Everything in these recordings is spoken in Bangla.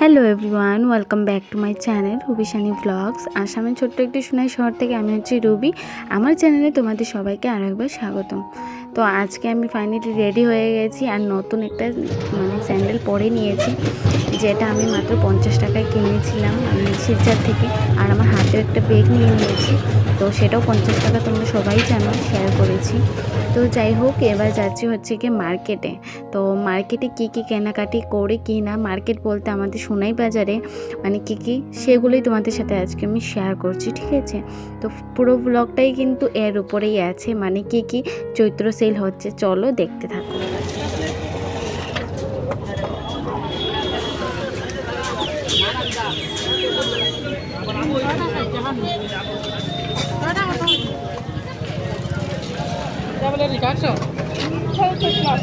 Hello everyone welcome back to my channel Rubishani blogs আসামের ছোট্ট একটি সোনাই শহর থেকে আমি হচ্ছি রুবি। আমার চ্যানেলে তোমাদের সবাইকে আরও একবার স্বাগতম। তো আজকে আমি ফাইনালি রেডি হয়ে গেছি আর নতুন একটা মানে স্যান্ডেল পরে নিয়েছি, যেটা আমি মাত্র পঞ্চাশ টাকায় কিনেছিলাম, আমি শিলচার থেকে। আর আমার হাতেও একটা ব্যাগ নিয়ে নিয়েছি। তো সেটাও পঞ্চাশ টাকা তোমরা সবাই জানো শেয়ার করেছি। তো যাই হোক, এবার যাচ্ছি হচ্ছে কি মার্কেটে তো মার্কেটে কি কি কেনাকাটি করে, কি না? মার্কেট বলতে আমাদের সোনাই বাজারে মানে কি কি, সেগুলোই তোমাদের সাথে আজকে আমি শেয়ার করছি, ঠিক আছে? তো পুরো ব্লগটাই কিন্তু এর উপরেই আছে মানে কি কি চৈত্র সেল হচ্ছে, চলো দেখতে থাকো। বলে কাছ ছয় ছয় মাস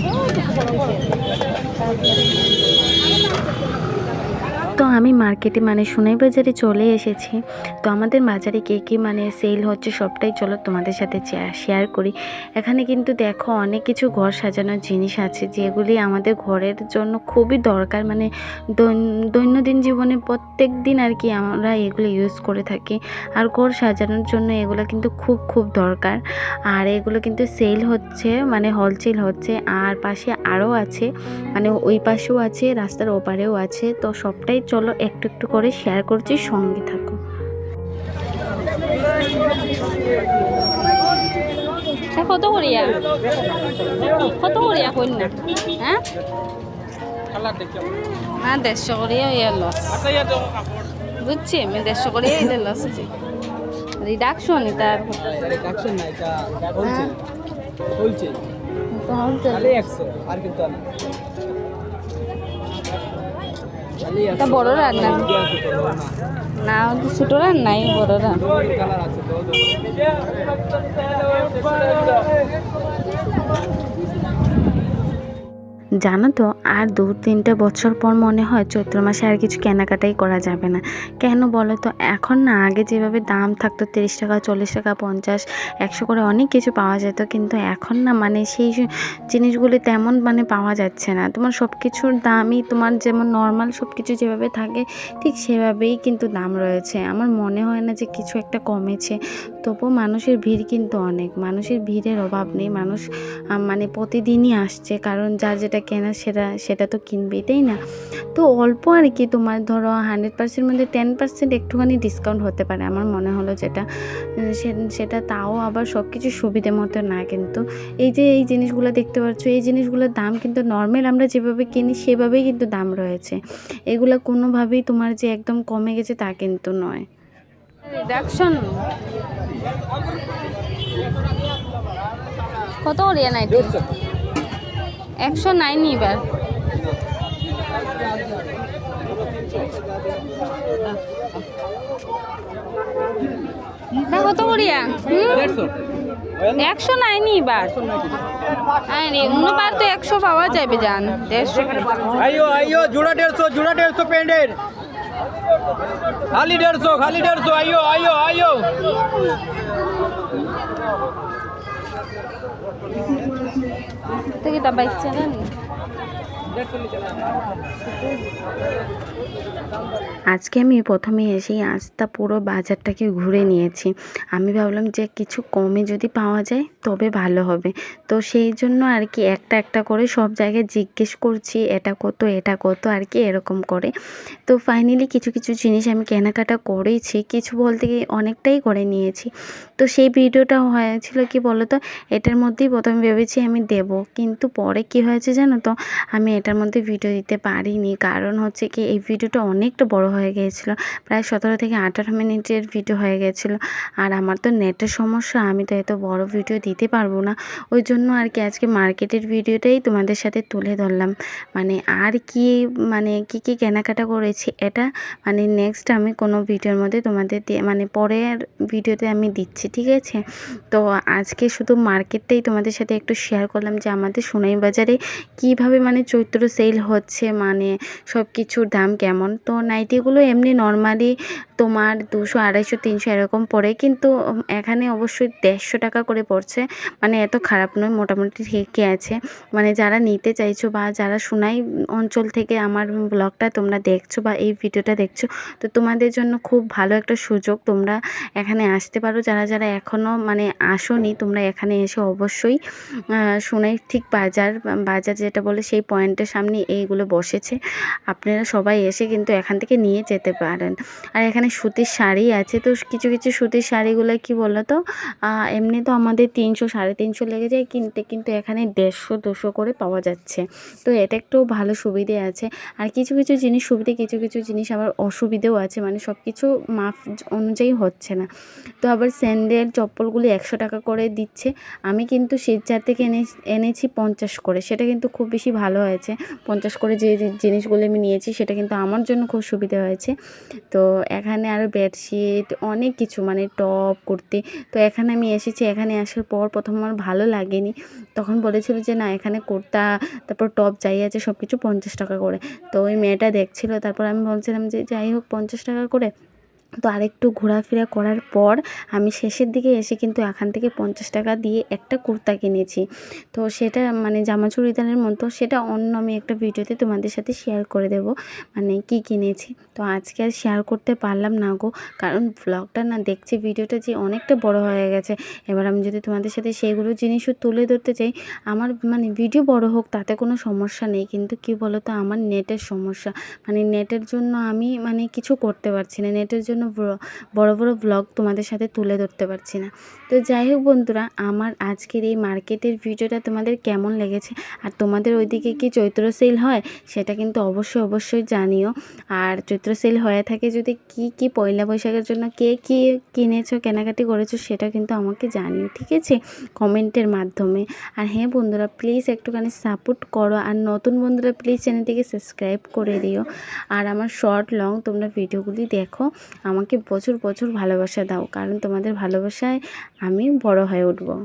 তো আমি মার্কেটে মানে সোনাই বাজারে চলে এসেছি। তো আমাদের বাজারে কে কী মানে সেল হচ্ছে সবটাই চলো তোমাদের সাথে শেয়ার করি। এখানে কিন্তু দেখো অনেক কিছু ঘর সাজানোর জিনিস আছে, যেগুলি আমাদের ঘরের জন্য খুবই দরকার। মানে দৈন- দৈনন্দিন জীবনে প্রত্যেক দিন আর কি আমরা এগুলো ইউজ করে থাকি। আর ঘর সাজানোর জন্য এগুলো কিন্তু খুব খুব দরকার। আর এগুলো কিন্তু সেল হচ্ছে মানে হলসেল হচ্ছে। আর পাশে আরও আছে মানে ওই পাশেও আছে, রাস্তার ওপারেও আছে। তো সবটাই চলো একটু একটু করে শেয়ার করছি সঙ্গে থাকো। কত করিয়া? কত করিয়া কইন না হ্যাঁ না দেড়শো করিয়া ইয়ে লস। বুঝছি? আমি দেড়শো করিয়া ইলে লস হচ্ছে রিডাকশন তার রিডাকশন না। এটা হোলসেল হোলসেল খালি একশো আর কিন্তু তা বড় রান্না। না ছোট রান্নাই বড় রান্না। জানো তো আর দু তিনটে বছর পর মনে হয় চৈত্র মাসে আর কিছু কেনাকাটাই করা যাবে না। কেন বলো তো? এখন না, আগে যেভাবে দাম থাকতো তিরিশ টাকা, চল্লিশ টাকা, পঞ্চাশ, একশো করে অনেক কিছু পাওয়া যেত। কিন্তু এখন না মানে সেই জিনিসগুলি তেমন মানে পাওয়া যাচ্ছে না। তোমার সব কিছুর দামই, তোমার যেমন নর্মাল সব কিছু যেভাবে থাকে, ঠিক সেভাবেই কিন্তু দাম রয়েছে। আমার মনে হয় না যে কিছু একটা কমেছে। তবুও মানুষের ভিড় কিন্তু অনেক। মানুষের ভিড়ের অভাব নেই। মানুষ মানে প্রতিদিনই আসছে। কারণ যার যেটা কেনা, সেটা সেটা তো কিনবেই, তাই না? তো অল্প আর কি তোমার ধরো হান্ড্রেড পার্সেন্ট মধ্যে টেন পার্সেন্ট একটুখানি ডিসকাউন্ট হতে পারে। আমার মনে হলো যেটা সেটা তাও আবার সব কিছু সুবিধে মতো না কিন্তু। এই যে এই জিনিসগুলো দেখতে পাচ্ছ, এই জিনিসগুলোর দাম কিন্তু নর্মাল আমরা যেভাবে কিনি সেভাবেই কিন্তু দাম রয়েছে। এগুলো কোনোভাবেই তোমার যে একদম কমে গেছে তা কিন্তু নয়। কত করিয়া নাই একশো নাইনি এবার। কত করিয়া? একশো নাইনি এবার। আইনি অন্যবার তো একশো পাওয়া যাবে যান দেড়শো। আইও আইও জোড়া দেড়শো জোড়া দেড়শো প্যান্ডের খালি দেড়শো খালি দেড়শো আইও আইও আইও তো কি বাইক চালানি? আজকে আমি প্রথমে এসেই আস্তা পুরো বাজারটাকে ঘুরে নিয়েছি। আমি ভাবলাম যে কিছু কমে যদি পাওয়া যায়, তবে ভালো হবে। তো সেই জন্য আর কি একটা একটা করে সব জায়গায় জিজ্ঞেস করছি, এটা কত এটা কত, আর কি এরকম করে। তো ফাইনালি কিছু কিছু জিনিস আমি কেনাকাটা করেছি কিছু বলতে গিয়ে অনেকটাই করে নিয়েছি। তো সেই ভিডিওটা হয়েছিল কি বলো তো এটার মধ্যেই প্রথমে ভেবেছি আমি দেব, কিন্তু পরে কি হয়েছে জানো তো, আমি এটার মধ্যে ভিডিও দিতে পারিনি। কারণ হচ্ছে কি, এই ভিডিওটা অনেকটা বড় হয়ে গিয়েছিল। প্রায় সতেরো থেকে আঠারো মিনিটের ভিডিও হয়ে গেছিল আর আমার তো নেটের সমস্যা, আমি তো এত বড় ভিডিও দিতে পারব না। ওই জন্য আর কি আজকে মার্কেটের ভিডিওটাই তোমাদের সাথে তুলে ধরলাম। মানে আর কি মানে কি কি কেনাকাটা করেছি, এটা মানে নেক্সট আমি কোনো ভিডিওর মধ্যে তোমাদের মানে পরের ভিডিওতে আমি দিচ্ছি, ঠিক আছে? তো আজকে শুধু মার্কেটটাই তোমাদের সাথে একটু শেয়ার করলাম যে আমাদের সোনাই বাজারে কীভাবে মানে চৈত্র চৈত্র সেল হচ্ছে মানে সব কিছুর দাম কেমন? তো নাইটিগুলো এমনি নর্মালি তোমার দুশো, আড়াইশো, তিনশো এরকম পড়ে, কিন্তু এখানে অবশ্যই দেড়শো টাকা করে পড়ছে। মানে এত খারাপ নয়, মোটামুটি ঠিকই আছে। মানে যারা নিতে চাইছো বা যারা সোনাই অঞ্চল থেকে আমার ব্লগটা তোমরা দেখছ বা এই ভিডিওটা দেখছ, তো তোমাদের জন্য খুব ভালো একটা সুযোগ তোমরা এখানে আসতে পারো। যারা যারা এখনও মানে আসোনি, তোমরা এখানে এসে অবশ্যই সোনাই ঠিক বাজার বাজার যেটা বলে সেই পয়েন্টের সামনে এইগুলো বসেছে। আপনারা সবাই এসে কিন্তু এখান থেকে নিয়ে যেতে পারেন। আর এখানে সুতির শাড়ি আছে। তো কিছু কিছু সুতির শাড়িগুলো কি বলো তো এমনি তো আমাদের তিনশো, সাড়ে তিনশো লেগে যায় কিনতে, কিন্তু এখানে দেড়শো, দুশো করে পাওয়া যাচ্ছে। তো এটা একটু ভালো সুবিধে আছে। আর কিছু কিছু জিনিস সুবিধে, কিছু কিছু জিনিস আবার অসুবিধেও আছে। মানে সব কিছু মাপ অনুযায়ী হচ্ছে না। তো আবার স্যান্ডেল, চপ্পলগুলি একশো টাকা করে দিচ্ছে। আমি কিন্তু শিলচর থেকে এনে, এনেছি পঞ্চাশ করে। সেটা কিন্তু খুব বেশি ভালো হয়েছে। পঞ্চাশ করে যে জিনিসগুলো আমি নিয়েছি, সেটা কিন্তু আমার জন্য খুব সুবিধা হয়েছে। তো এখানে আরও বেডশিট অনেক কিছু মানে টপ করতে। তো এখানে আমি এসেছি, এখানে আসার পর প্রথম আমার ভালো লাগেনি। তখন বলেছিল যে, না, এখানে কুর্তা, তারপর টপ যাই আছে সব কিছু পঞ্চাশ টাকা করে। তো ওই মেয়েটা দেখছিল, তারপর আমি বলছিলাম যে, যাই হোক, পঞ্চাশ টাকা করে। তো আরেকটু ঘোরাফেরা করার পর আমি শেষের দিকে এসে কিন্তু এখান থেকে পঞ্চাশ টাকা দিয়ে একটা কুর্তা কিনেছি। তো সেটা মানে জামা চুড়িদারের মতো, সেটা অন্য আমি একটা ভিডিওতে তোমাদের সাথে শেয়ার করে দেব মানে কি কিনেছি। তো আজকে আর শেয়ার করতে পারলাম না গো, কারণ ব্লগটা না দেখছি ভিডিওটা যে অনেকটা বড় হয়ে গেছে। এবার আমি যদি তোমাদের সাথে সেইগুলো জিনিসও তুলে ধরতে চাই, আমার মানে ভিডিও বড় হোক, তাতে কোনো সমস্যা নেই। কিন্তু কি বলো তো আমার নেটের সমস্যা। মানে নেটের জন্য আমি মানে কিছু করতে পারছি না। নেটের জন্য বড় বড় ব্লগ তোমাদের সাথে তুলে ধরতে পারছি না। তো যাই হোক বন্ধুরা, আমার আজকের এই মার্কেটের ভিডিওটা তোমাদের কেমন লেগেছে আর তোমাদের ওইদিকে কি চৈত্র সেল হয়, সেটা কিন্তু অবশ্যই অবশ্যই জানিও। আর চৈত্র সেল হয়ে থাকে যদি কি কি পয়লা বৈশাখের জন্য কে, কি কিনেছো, কেনাকাটি করেছ, সেটা কিন্তু আমাকে জানিও, ঠিক আছে? কমেন্টের মাধ্যমে। আর হ্যাঁ বন্ধুরা প্লিজ একটুখানি সাপোর্ট করো আর নতুন বন্ধুরা প্লিজ চ্যানেলটিকে সাবস্ক্রাইব করে দিও। আর আমার শর্ট লং তোমরা ভিডিওগুলি দেখো। আমাকে প্রচুর প্রচুর ভালোবাসা দাও কারণ তোমাদের ভালোবাসায় আমি বড় হয়ে উঠবো।